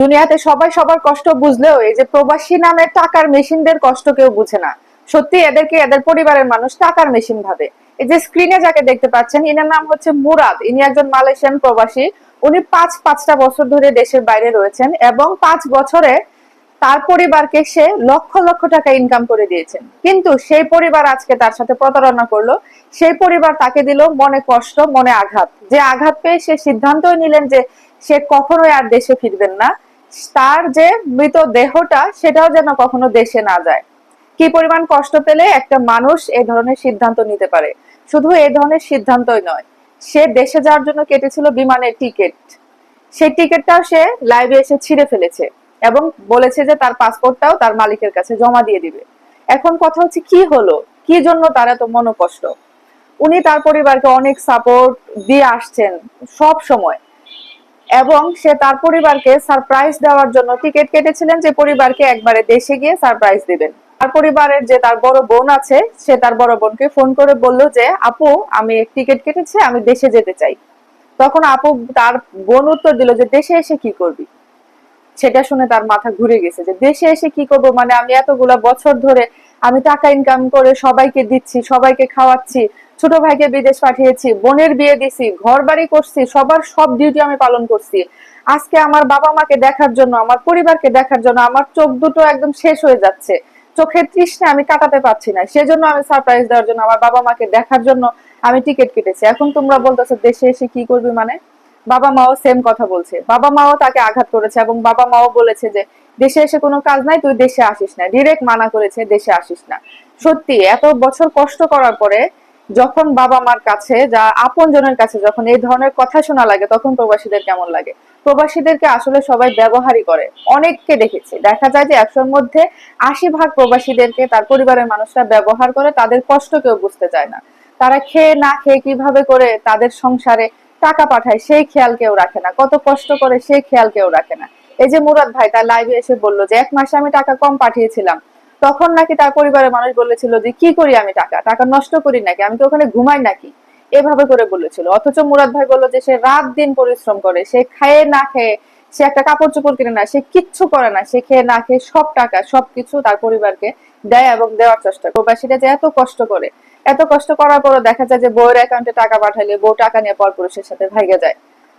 দুনিয়াতে সবাই সবার কষ্ট বুঝলেও এই যে প্রবাসী নামে টাকার মেশিনদের কষ্ট কেউ বুঝে না। সত্যি এদেরকে এদের পরিবারের মানুষ টাকার মেশিন ভাবে। এই যে স্ক্রিনে যাকে দেখতে পাচ্ছেন, ইনার নাম হচ্ছে মুরাদ। ইনি একজন মালয়েশিয়ান প্রবাসী। উনি পাঁচ, পাঁচটা বছর ধরে দেশের বাইরে রয়েছেন এবং পাঁচ বছরে তার পরিবারকে সে লক্ষ লক্ষ টাকা ইনকাম করে দিয়েছেন। কিন্তু সেই পরিবার আজকে তার সাথে প্রতারণা করল। সেই পরিবার তাকে দিল মনে কষ্ট, মনে আঘাত। যে আঘাত পেয়ে সে সিদ্ধান্তই নিলেন যে সে কখনোই আর দেশে ফিরবেন না। তার যে মৃত দেহটা, সেটাও যেন কখনো দেশে না যায়। কি পরিমাণ কষ্ট পেলে একটা মানুষ এই ধরনের সিদ্ধান্ত নিতে পারে? শুধু এই ধরনের সিদ্ধান্তই নয়, সে দেশে যাওয়ার জন্য কেটেছিল বিমানের টিকিট। সেই টিকিটটাও সে লাইভে এসে ছিঁড়ে ফেলেছে এবং বলেছে যে তার পাসপোর্টটাও তার মালিকের কাছে জমা দিয়ে দিবে। এখন কথা হচ্ছে কি হলো? কি জন্য তার এত মনোকষ্ট? উনি তার পরিবারকে অনেক সাপোর্ট দিয়ে আসছেন সব সময়। এবং সে তার পরিবারকে সারপ্রাইজ দেওয়ার জন্য টিকিট কেটেছিলেন যে পরিবারকে একবারে দেশে গিয়ে সারপ্রাইজ দিবেন। তার পরিবারের যে তার বড় বোন আছে, সে তার বড় বোনকে ফোন করে বলল যে, আপু, আমি টিকিট কেটেছি, আমি দেশে যেতে চাই। তখন আপু তার বোন উত্তর দিল যে, দেশে এসে কি করবি? সেটা শুনে তার মাথা ঘুরে গেছে যে, দেশে এসে কি করব? মানে আমি এতগুলা বছর ধরে আমি টাকা ইনকাম করে সবাইকে দিচ্ছি, সবাইকে খাওয়াচ্ছি, ছোট ভাইকে বিদেশ পাঠিয়েছি, বোনের বিয়ে দিছি ঘর বাড়ি করছি, সবার সব ডিউটি আমি পালন করছি। আজকে আমার বাবা মাকে দেখার জন্য, আমার পরিবারকে দেখার জন্য আমার চোখ দুটো একদম শেষ হয়ে যাচ্ছে। চোখের তৃষ্ণা আমি কাটাতে পারছি না, সেজন্য আমি সারপ্রাইজ দেওয়ার জন্য আমার বাবা মাকে দেখার জন্য আমি টিকিট কেটেছি। এখন তোমরা বলতেছো দেশে এসে কি করবি মানে? বাবা মাও সেম কথা বলছে। বাবা মাও তাকে আঘাত করেছে এবং বাবা মাও বলেছে যে, দেশে এসে কোনো কাজ নাই, তুই দেশে আসিস না। ডিরেক্ট মানা করেছে, দেশে আসিস না। সত্যি, এত বছর কষ্ট করার পরে যখন বাবা মার কাছে যা আপন জনের কাছে যখন এই ধরনের কথা শোনা লাগে, তখন প্রবাসীদের কেমন লাগে? প্রবাসীদেরকে আসলে সবাই ব্যবহারই করে। অনেককে দেখেছি। দেখা যায় যে একশোর মধ্যে আশি ভাগ প্রবাসীদেরকে তার পরিবারের মানুষরা ব্যবহার করে, তাদের কষ্ট কেউ বুঝতে চায় না। তারা খেয়ে না খেয়ে কীভাবে করে তাদের সংসারে টাকা পাঠায়, সেই খেয়াল কেউ রাখে না। কত কষ্ট করে সেই খেয়াল কেউ রাখে না। এই যে মুরাদ ভাই, তার লাইভে এসে বলল যে, এক মাসে আমি টাকা কম পাঠিয়েছিলাম। তখন নাকি তার পরিবারের মানুষ বলেছিল যে, কি করি আমি টাকা? টাকা নষ্ট করি নাকি? আমি তো ওখানে ঘুমাই নাকি? এভাবে করে বলেছিল। অথচ মুরাদ ভাই বলল যে, সে রাত দিন পরিশ্রম করে, সে খায়ে না খেয়ে, সে একটা কাপড় চোপড় কিনে না, সে কিচ্ছু করে না, সে খেয়ে না খেয়ে সব টাকা, সবকিছু তার পরিবারকে দেয় এবং দেওয়ার চেষ্টা প্রবাসীরা যে এত কষ্ট করে এত কষ্ট করার পরও দেখা যায় যে বউয়ের অ্যাকাউন্টে টাকা পাঠালে, বউ টাকা নিয়ে পর পুরুষের সাথে ভাইগে যায়।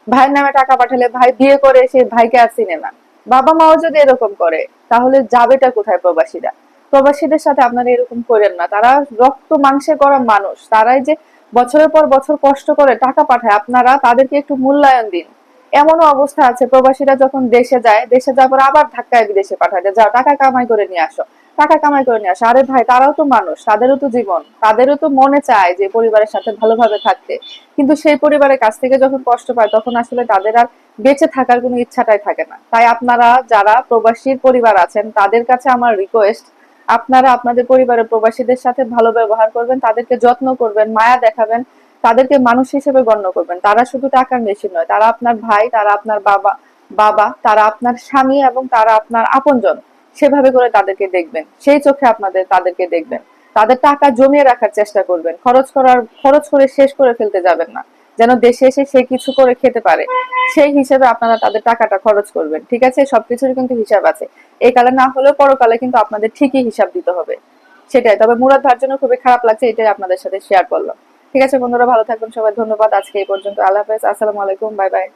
ভাইয়ের নামে টাকা পাঠালে ভাই বিয়ে করে, সে ভাইকে আর চিনে না। বাবা মাও যদি এরকম করে, তাহলে যাবেটা কোথায় প্রবাসীরা? প্রবাসীদের সাথে আপনারা এরকম করেন না। তারা রক্ত মাংসে করা মানুষ। তারাই যে বছরের পর বছর কষ্ট করে টাকা পাঠায়, আপনারা তাদেরকে একটু মূল্যায়ন দিন। এমনও অবস্থা আছে, প্রবাসীরা যখন দেশে যায়, দেশে যাওয়ার পর আবার ধাক্কায় বিদেশে পাঠায় যে, যাও, টাকা কামাই করে নিয়ে আসো। টাকা কামাই করে নিয়ে আসো। আরে ভাই, তারাও তো মানুষ, তাদেরও তো জীবন, তাদেরও তো মনে চায় যে পরিবারের সাথে ভালোভাবে থাকতে। কিন্তু সেই পরিবারের কাছ থেকে যখন কষ্ট পায়, তখন আসলে তাদের আর বেঁচে থাকার কোনো ইচ্ছাটাই থাকে না। তাই আপনারা যারা প্রবাসীর পরিবার আছেন, তাদের কাছে আমার রিকোয়েস্ট আপনারা আপনাদের পরিবারের প্রবাসীদের সাথে ভালো ব্যবহার করবেন, তাদেরকে যত্ন করবেন, মায়া দেখাবেন, তাদেরকে মানুষ হিসেবে গণ্য করবেন। তারা শুধু টাকার মেশিন নয়, তারা আপনার ভাই, তারা আপনার বাবা বাবা, তারা আপনার স্বামী এবং তারা আপনার আপনজন। সেভাবে করে তাদেরকে দেখবেন। সেই চোখে আপনাদের তাদেরকে দেখবেন। তাদের টাকা জমিয়ে রাখার চেষ্টা করবেন। খরচ করার, খরচ করে শেষ করে ফেলতে যাবেন না। যেন দেশে এসে সে কিছু করে খেতে পারে। সেই হিসেবে আপনারা তাদের টাকাটা খরচ করবেন। ঠিক আছে? সবকিছুর কিন্তু হিসাব আছে। এই কালে না হলেও পরকালে কিন্তু আপনাদের ঠিকই হিসাব দিতে হবে। সেটাই। তবে মুরাদ ভার জন্য খুবই খারাপ লাগছে। এটাই আপনাদের সাথে শেয়ার করলাম। ঠিক আছে বন্ধুরা, ভালো থাকবেন সবাই। ধন্যবাদ। আজকে এই পর্যন্ত। আল্লাহ হাফেজ। আসসালামু আলাইকুম। Bye bye